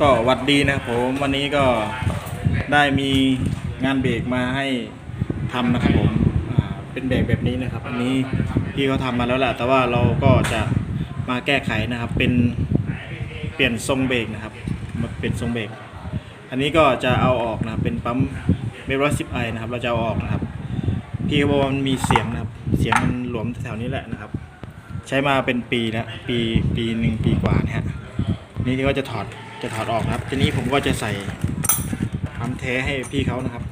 ก็หวัดดีนะครับผมวันนี้ก็ได้มีงานเบรกมาให้ทำนะครับผมเป็นเบรกแบบนี้นะครับ อันนี้พี่เขาทำมาแล้วแหละแต่ว่าเราก็จะมาแก้ไขนะครับ เป็นเปลี่ยนทรงเบรกนะครับมาเปลี่ยนทรงเบรกอันนี้ก็จะเอาออกนะครับเป็นปั๊มเบรสิบไอนะครับ เราจะเอาออกนะครับ พี่เขาบอกว่ามันมีเสียงนะครับ เสียงมันหลวมแถวนี้แหละนะครับ ใช้มาเป็นปีแล้วปีปีหนึ่งปีกว่านะฮะ นี่ที่ก็จะถอดจะถอดออกครับ ทีนี้ผมก็จะใส่ปั๊มแท้ให้พี่เขานะครับ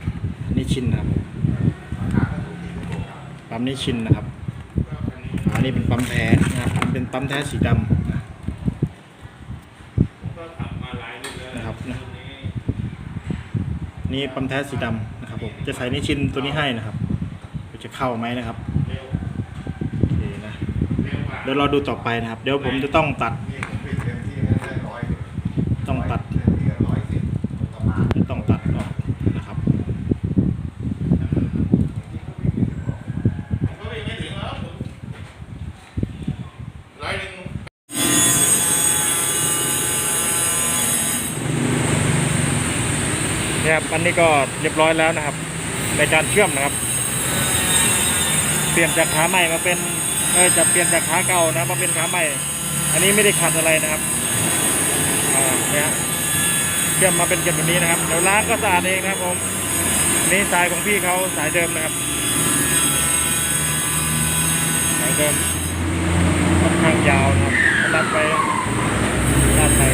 นี่ชินนะครับปั๊มนี่ชินนะครับอันนี้เป็นปั๊มแท้นะครับเป็นปั๊มแท้สีดำนะครับนะนี่ปั๊มแท้สีดำนะครับผมจะใส่นี่ชินตัวนี้ให้นะครับจะเข้าไหมนะครับโอเคนะเดี๋ยวเราดูต่อไปนะครับ เดี๋ยวผมจะต้องตัด ต้องตัดต้องตัดออกนะครับ เนี่ครับอันนี้ก็เรียบร้อยแล้วนะครับ ในการเชื่อมนะครับ เปลี่ยนจากขาใหม่มาเป็นเออจะเปลี่ยนจากขาเก่านะมาเป็นขาใหม่ อันนี้ไม่ได้ขัดอะไรนะครับอ่าเนี่ยเชื่อมมาเป็นเกล็ดแบบนี้นะครับเดี๋ยวล้างก็สะอาดเองนะครับผมนี่สายของพี่เขาสายเดิมนะครับสายเดิมค่อนข้างยาวนะครับดันไปด้านใน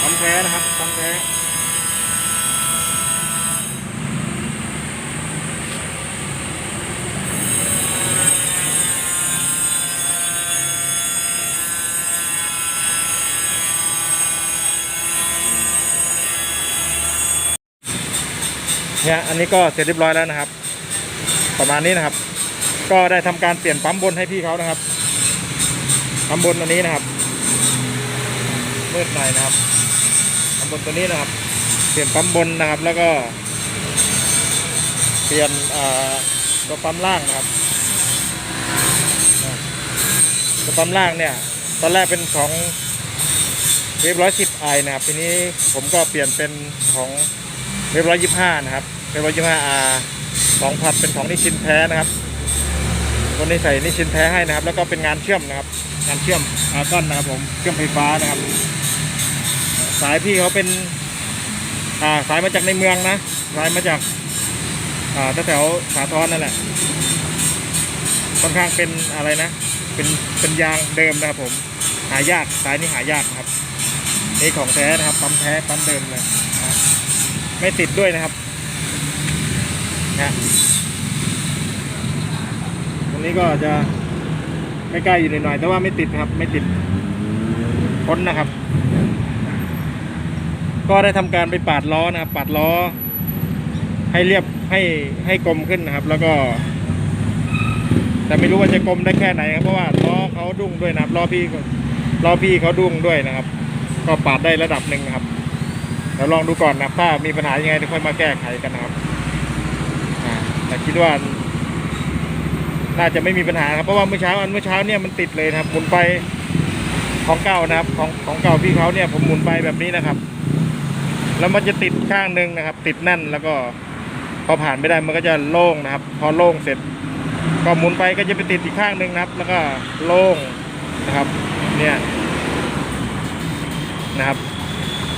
ทำแท้ นะครับทำแท้เนี่ยอันนี้ก็เสร็จเรียบร้อยแล้วนะครับ ประมาณนี้นะครับ ก็ได้ทำการเปลี่ยนปั๊มบนให้พี่เขานะครับปั๊มบนตัวนี้นะครับมืดหน่อยนะครับ บนตัวนี้นะครับ เปลี่ยนปั๊มบนนะครับ แล้วก็ เปลี่ยนอ่าตัวปั๊มล่างนะครับตัวปั๊มล่างเนี่ย ตอนแรกเป็นของเวฟร้อยสิบไอนะครับทีนี้ผมก็เปลี่ยนเป็นของเรียบร้อยยี่ห้านะครับเรียบร้อยยี่ห้าอาสองพัดเป็นของนิชินแท้นะครับตัวนี้ใส่นิชินแท้ให้นะครับ แล้วก็เป็นงานเชื่อมนะครับ งานเชื่อมอาร์กอนนะครับผมเชื่อมไฟฟ้านะครับ สายพี่เขาเป็น อ่าสายมาจากในเมืองนะสายมาจาก อ่าแถวสาทรนั่นแหละค่อนข้างเป็นอะไรนะ เป็นเป็นยางเดิมนะครับผม หายากสายนี้หายากครับนี่ของแท้นะครับปั๊มแท้ปั๊มเดิมเลยนะไม่ติดด้วยนะครับนะตรงนี้ก็จะใกล้ๆอยู่หน่อยๆแต่ว่าไม่ติดครับ ไม่ติดพ้นนะครับ ก็ได้ทำการไปปาดล้อนะครับ ปาดล้อ ให้เรียบให้ให้กลมขึ้นนะครับ แล้วก็ แต่ไม่รู้ว่าจะกลมได้แค่ไหนครับเพราะว่าล้อเขาดุ้งด้วยนะครับล้อพี่ล้อพี่เขาดุ้งด้วยนะครับ ก็ปาดได้ระดับหนึ่งครับเดี๋ยวลองดูก่อนนะถ้ามีปัญหายังไงค่อยมาแก้ไขกันนะครับแต่คิดว่าน่าจะไม่มีปัญหาครับเพราะว่าเมื่อเช้าอันเมื่อเช้าเนี่ยมันติดเลยนะครับหมุนไปของเก่านะครับ ของของเก่าพี่เขาเนี่ยผมหมุนไปแบบนี้นะครับ แล้วมันจะติดข้างหนึ่งนะครับ ติดแน่นแล้วก็พอผ่านไม่ได้มันก็จะโล่งนะครับ พอโล่งเสร็จ ก็หมุนไปก็จะไปติดอีกข้างหนึ่งนะครับ แล้วก็โล่งนะครับ เนี่ยนะครับ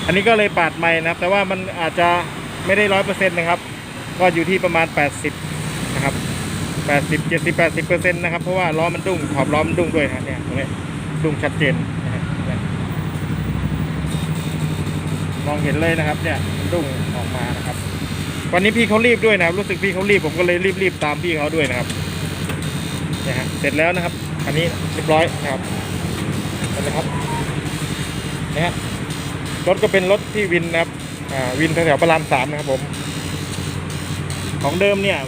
อันนี้ก็เลยปาดใหม่นะครับ แต่ว่ามันอาจจะไม่ได้ร้อยเปอร์เซ็นต์นะครับ ก็อยู่ที่ประมาณ80นะครับ80 70 80เปอร์เซ็นต์นะครับ เพราะว่าล้อมันดุ้งขอบล้อมันดุ้งด้วยนะเนี่ยตรงนี้ดุ้งชัดเจนนะฮะเนี่ย มองเห็นเลยนะครับ เนี่ยมันดุ้งออกมานะครับ วันนี้พี่เขารีบด้วยนะครับ รู้สึกพี่เขารีบผมก็เลยรีบรีบตามพี่เขาด้วยนะครับเนี่ยฮะเสร็จแล้วนะครับอันนี้เรียบร้อยนะครับเห็นไหมครับเนี่ยฮะรถก็เป็นรถที่วินนะครับวินแถวๆพระรามสามนะครับผม ของเดิมเนี่ย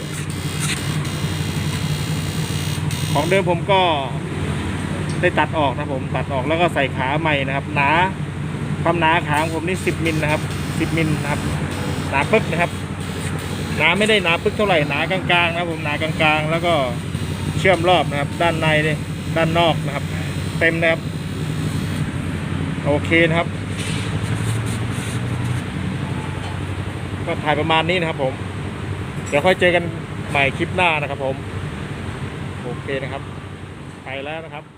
ของเดิมผมก็ได้ตัดออกนะผมตัดออกแล้วก็ใส่ขาใหม่นะครับ หนา ความหนาขางผมนี่สิบมิลนะครับสิบมิลนะครับหนาปึ๊กนะครับหนาไม่ได้หนาปึ๊กเท่าไหร่หนากลางๆนะครับผมหนากลางๆ แล้วก็เชื่อมรอบนะครับ ด้านในนี่ด้านนอกนะครับ เต็มนะครับ โอเคนะครับก็ถ่ายประมาณนี้นะครับผม เดี๋ยวค่อยเจอกันใหม่คลิปหน้านะครับผม โอเคนะครับ ไปแล้วนะครับ